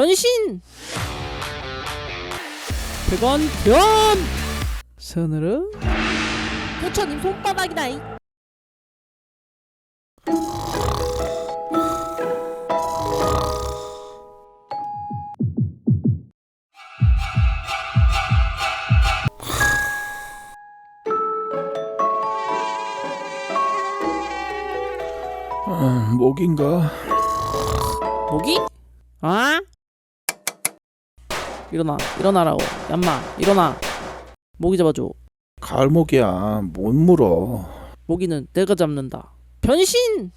변신! 백원 변! 서늘은 부처님 손바닥이다 이. 아, 목인가? 모기? 아? 일어나 일어나라고 얌마 일어나 모기 잡아줘 가을목이야. 못 물어. 모기는 내가 잡는다 변신!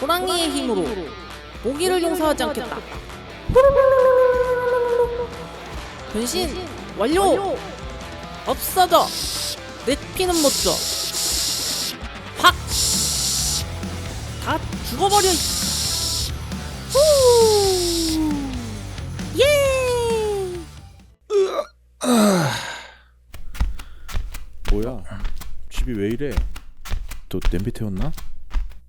호랑이의 힘으로 모기를 용서하지 않겠다 변신 완료! 없어져! 내 피는 못줘 확! 다 죽어버려! 뭐야? 집이 왜 이래? 또 냄비 태웠나?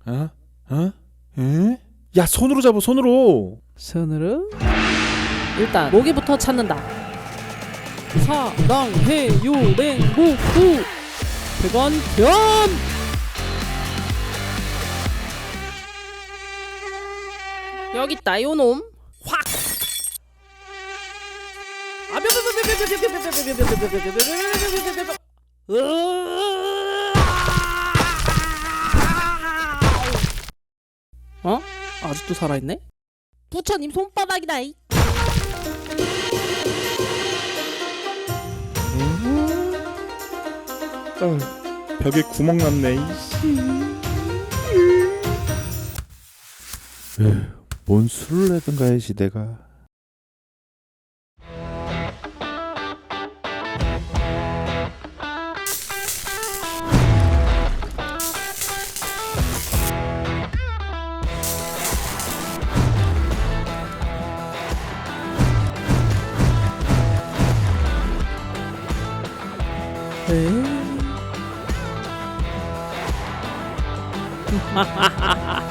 어? 어? 에? 야 손으로 잡아 손으로. 손으로 일단 모기부터 찾는다 사랑 해요랭무후 백원 변 여기 있다 요놈 확 어? 아직도 살아있네? 부처님 손바닥이다 이. 어, 벽에 구멍 났네. 이씨. 에휴, 뭔 술을 내든가 해 야지 내가. 에?